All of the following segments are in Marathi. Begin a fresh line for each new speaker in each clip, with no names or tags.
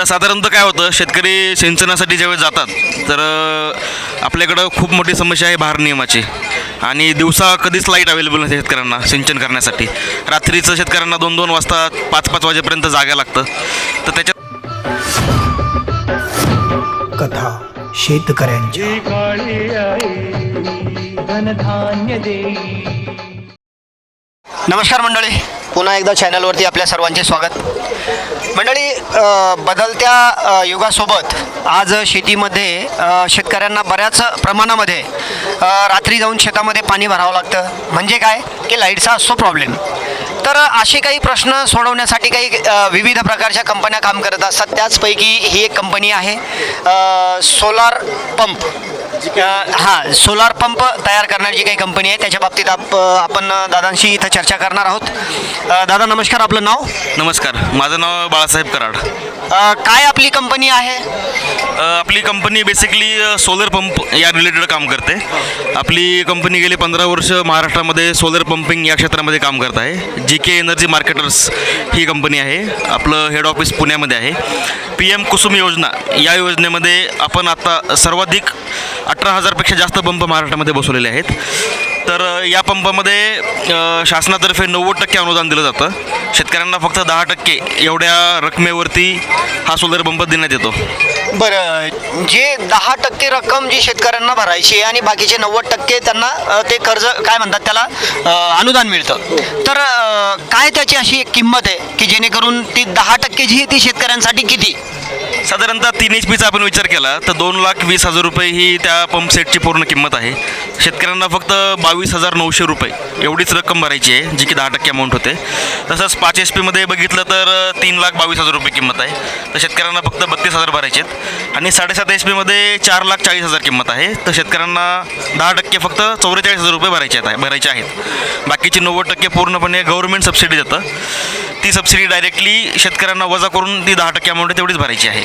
आता साधारणतः काय होतं शेतकरी सिंचनासाठी ज्यावेळेस जातात तर आपल्याकडं खूप मोठी समस्या आहे भार नियमाची. आणि दिवसा कधीच लाइट अवेलेबल नसते शेतकऱ्यांना सिंचन करण्यासाठी. रात्रीचं शेतकऱ्यांना दोन दोन वाजता पाच पाच वाजेपर्यंत जागा लागतं. तर त्याच्यात
कथा
देई
नमस्कार मंडळी. पुन्हा एकदा चॅनलवरती आपल्या सर्वांचे स्वागत. मंडळी बदलत्या युगासोबत आज शेतीमध्ये शेतकऱ्यांना बऱ्याच प्रमाणामध्ये रात्री जाऊन शेतामध्ये पाणी भरावं लागतं. म्हणजे काय? की लाईटचा असतो प्रॉब्लेम तर असे काही प्रश्न सोडवण्यासाठी काही विविध प्रकारच्या कंपन्या काम करत असतात. त्याचपैकी ही एक कंपनी आहे सोलार पंप. हां सोलार पंप तयार करणारी जी काही कंपनी आहे त्याच्या बाबतीत आप आपण दादांशी इथं चर्चा करणार आहोत. दादा नमस्कार आपलं नाव?
नमस्कार माझं नाव बाळासाहेब कराड.
अ, काय आपली कंपनी आहे?
अ, आपली कंपनी बेसिकली सोलर पंप या रिलेटेड काम करते. आपली कंपनी गेली पंधरा वर्ष महाराष्ट्रामध्ये सोलर पंपिंग या क्षेत्रामध्ये काम करत आहे. जी के एनर्जी मार्केटर्स ही कंपनी आहे. आपलं हेड ऑफिस पुण्यामध्ये आहे. पी एम कुसुम योजना या योजनेमध्ये आपण आता सर्वाधिक अठरा हजारपेक्षा जास्त पंप महाराष्ट्रामध्ये बसवलेले आहेत. तर या पंपामध्ये शासनातर्फे नव्वद टक्के अनुदान दिलं जातं. शेतकऱ्यांना फक्त दहा टक्के एवढ्या रकमेवरती हा सोलर पंप देण्यात येतो.
बरं जे दहा टक्के रक्कम जी शेतकऱ्यांना भरायची आहे आणि बाकीचे नव्वद टक्के त्यांना ते कर्ज काय म्हणतात त्याला अनुदान मिळतं. तर काय त्याची अशी एक किंमत आहे की जेणेकरून ती दहा टक्के जी आहे ती शेतकऱ्यांसाठी किती?
साधारणतः तीन एच पीचा आपण विचार केला तर दोन लाख वीस हजार रुपये ही त्या पंप सेटची पूर्ण किंमत आहे. शेतकऱ्यांना फक्त बावीस हजार नऊशे रुपये एवढीच रक्कम भरायची आहे जी की दहा टक्के अमाऊंट होते. तसंच पाच एच पीमध्ये बघितलं तर तीन लाख बावीस हजार रुपये किंमत आहे. तर शेतकऱ्यांना फक्त बत्तीस हजार भरायचे आहेत. आणि साडेसात एच पीमध्ये चार लाख चाळीस हजार किंमत आहे. तर शेतकऱ्यांना दहा टक्के फक्त चौवेचाळीस हजार रुपये भरायचे आहेत भरायचे आहेत. बाकीचे नव्वद टक्के पूर्णपणे गव्हर्नमेंट सबसिडी देतं. ती सबसिडी डायरेक्टली शेतकऱ्यांना वजा करून ती दहा टक्के अमाऊंट तेवढीच भरायची आहे.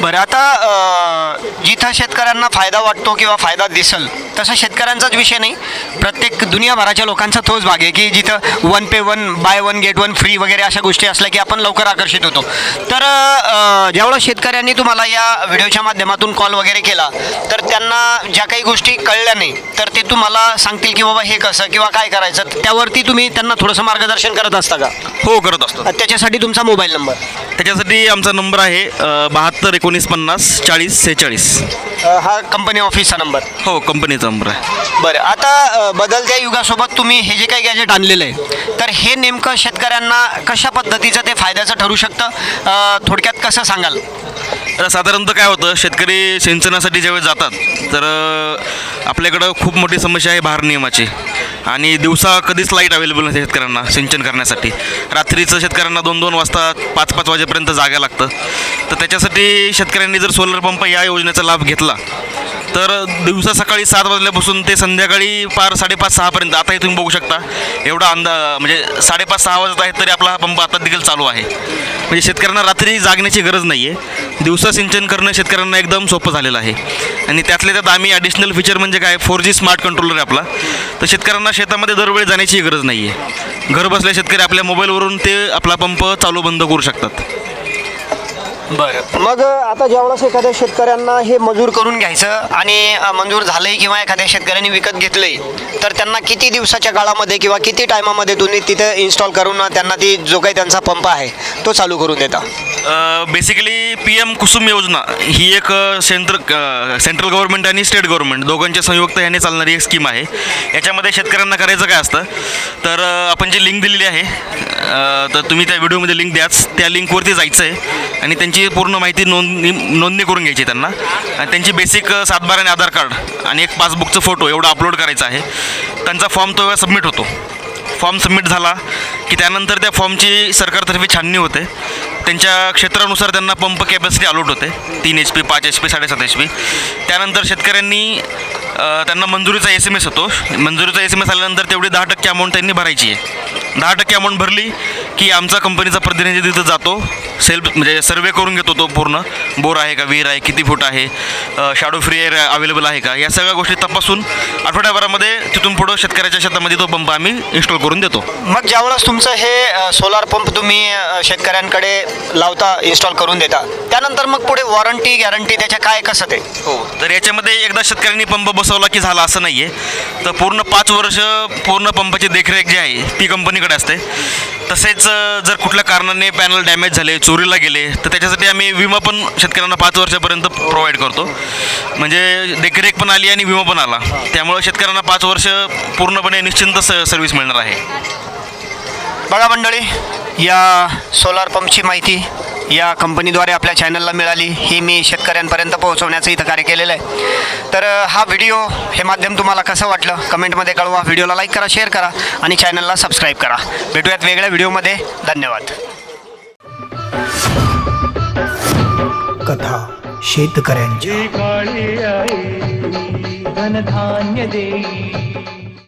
बरं आता जिथं शेतकऱ्यांना फायदा वाटतो किंवा फायदा दिसल तसा शेतकऱ्यांचाच विषय नाही. प्रत्येक दुनियाभराच्या लोकांचा तोच भाग आहे की जिथं वन पे one buy one get one free वगैरे अशा गोष्टी असल्या की आपण लवकर आकर्षित होतो. तर ज्यावेळेस शेतकऱ्यांनी तुम्हाला या व्हिडिओच्या माध्यमातून कॉल वगैरे केला तर त्यांना ज्या काही गोष्टी कळल्या नाही तर ते तुम्हाला सांगतील की बाबा हे कसं किंवा काय करायचं त्यावरती तुम्ही त्यांना थोडंसं मार्गदर्शन करत असता का?
हो करत असतो.
त्याच्यासाठी तुमचा मोबाईल नंबर.
त्याच्यासाठी आमचा नंबर आहे बहात्तर एकोणीस पन्नास चाळीस सेहेचाळीस.
हा कंपनी ऑफिसचा नंबर
हो कंपनीचा नंबर आहे.
बरं आता अ, बदलत्या युगासोबत तुम्ही हे जे काही गॅजेट आणलेलं आहे तर हे नेमकं शेतकऱ्यांना कशा पद्धतीचं ते फायद्याचं ठरू शकतं? अ, थोडक्यात कसं सांगाल?
तर साधारणतः काय होतं शेतकरी सिंचनासाठी ज्यावेळेस जातात तर अ, आपल्याकडं खूप मोठी समस्या आहे भार नियमाची. आणि दिवसा कधीच लाइट अवेलेबल नसते शेतकऱ्यांना सिंचन करण्यासाठी. रात्रीचं शेतकऱ्यांना दोन दोन वाजता पाच पाच वाजेपर्यंत जागा लागतं. तर त्याच्यासाठी शेतकऱ्यांनी जर सोलर पंप या योजनेचा लाभ घेतला तर दिवसा सकाळी सात वाजल्यापासून ते संध्याकाळी पार साडेपाच सहापर्यंत आताही तुम्ही बघू शकता. एवढा अंदा म्हणजे साडेपाच सहा वाजत आहेत तरी आपला हा पंप आता देखील चालू आहे. म्हणजे शेतकऱ्यांना रात्री जागण्याची गरज नाही आहे दिवसा सिंचन करणं शेतकऱ्यांना एकदम सोपं झालेलं आहे. आणि त्यातल्या त्यात आम्ही ॲडिशनल फीचर म्हणजे काय? फोर जी स्मार्ट कंट्रोलर आहे आपला. तर शेतकऱ्यांना शेतामध्ये दरवेळी जाण्याची गरज नाही आहे घर बसल्या शेतकरी आपल्या मोबाईलवरून ते आपला पंप चालू बंद करू शकतात.
बरं. मग आता ज्यावेळेस एखाद्या शेतकऱ्यांना हे मजूर करून घ्यायचं आणि मंजूर झालंय किंवा एखाद्या शेतकऱ्यांनी विकत घेतलंय तर त्यांना किती दिवसाच्या काळामध्ये किंवा किती टायमामध्ये तुम्ही तिथे इन्स्टॉल करून त्यांना ती जो काही त्यांचा पंप आहे तो चालू करून देता?
बेसिकली पी एम कुसुम योजना ही एक सेंट्रल सेंट्रल गव्हर्नमेंट आणि स्टेट गव्हर्नमेंट दोघांच्या संयुक्त याने चालणारी एक स्कीम आहे. याच्यामध्ये शेतकऱ्यांना करायचं काय असतं तर आपण जी लिंक दिलेली आहे तर तुम्ही त्या व्हिडिओमध्ये लिंक द्याच त्या लिंकवरती जायचं आहे आणि त्यांची पूर्ण माहिती नोंदणी नोंदणी करून घ्यायची त्यांना. आणि त्यांची बेसिक सातबारा आणि आधार कार्ड आणि एक पासबुकचं फोटो एवढा अपलोड करायचा आहे. त्यांचा फॉर्म तो सबमिट होतो. फॉर्म सबमिट झाला की त्यानंतर त्या फॉर्मची सरकारतर्फे छाननी होते. त्यांच्या क्षेत्रानुसार त्यांना पंप कॅपॅसिटी अलॉट होते. तीन एच पी पाच एच पी साडेसात एच पी त्यानंतर शेतकऱ्यांनी त्यांना मंजुरीचा एस एम एस होतो. मंजुरीचा एस एम एस आल्यानंतर तेवढी दहा टक्के अमाऊंट त्यांनी भरायची आहे. दहा टक्के अमाऊंट भरली की आमचा कंपनीचा प्रतिनिधी तिथं जातो. सेल्फ म्हणजे सर्वे करून घेतो तो पूर्ण. बोर आहे का विहीर आहे किती फूट आहे शॅडो फ्री एअर अवेलेबल आहे का या सगळ्या गोष्टी तपासून आठवड्याभरामध्ये तिथून पुढं शेतकऱ्याच्या शेतामध्ये तो पंप आम्ही इन्स्टॉल करून देतो.
मग ज्यावेळेस तुमचं हे सोलार पंप तुम्ही शेतकऱ्यांकडे लावता इन्स्टॉल करून देता त्यानंतर मग पुढे वॉरंटी गॅरंटी त्याच्या काय कसं ते?
हो तर याच्यामध्ये एकदा शेतकऱ्यांनी पंप बसवला की झाला असं नाही आहे तर पूर्ण पाच वर्ष पूर्ण पंपाची देखरेख जी आहे ती कंपनीकडे असते. तसेच जर कुठल्या कारणाने पॅनल डॅमेज झाले चोरीला गेले तर त्याच्यासाठी आम्ही विमा पण शेतकऱ्यांना पाच वर्षापर्यंत प्रोव्हाइड करतो. म्हणजे देखरेख पण आली आणि विमा पण आला. त्यामुळं शेतकऱ्यांना पाच वर्ष पूर्णपणे निश्चिंत स सर्व्हिस मिळणार आहे.
बघा मंडळी या सोलार पंपची माहिती या कंपनीद्वारे आपल्या चॅनलला मिळाली. ही मी शेतकऱ्यांपर्यंत पोहोचवण्याचं इथं कार्य केलेलं आहे. तर हा व्हिडिओ हे माध्यम तुम्हाला कसं वाटलं? कमेंटमध्ये कळवा. व्हिडिओला लाईक करा शेअर करा आणि चॅनलला सबस्क्राईब करा. भेटूयात वेगळ्या व्हिडिओमध्ये धन्यवाद.
कथा
शेतकऱ्यांची काळी आई धनधान्य देई.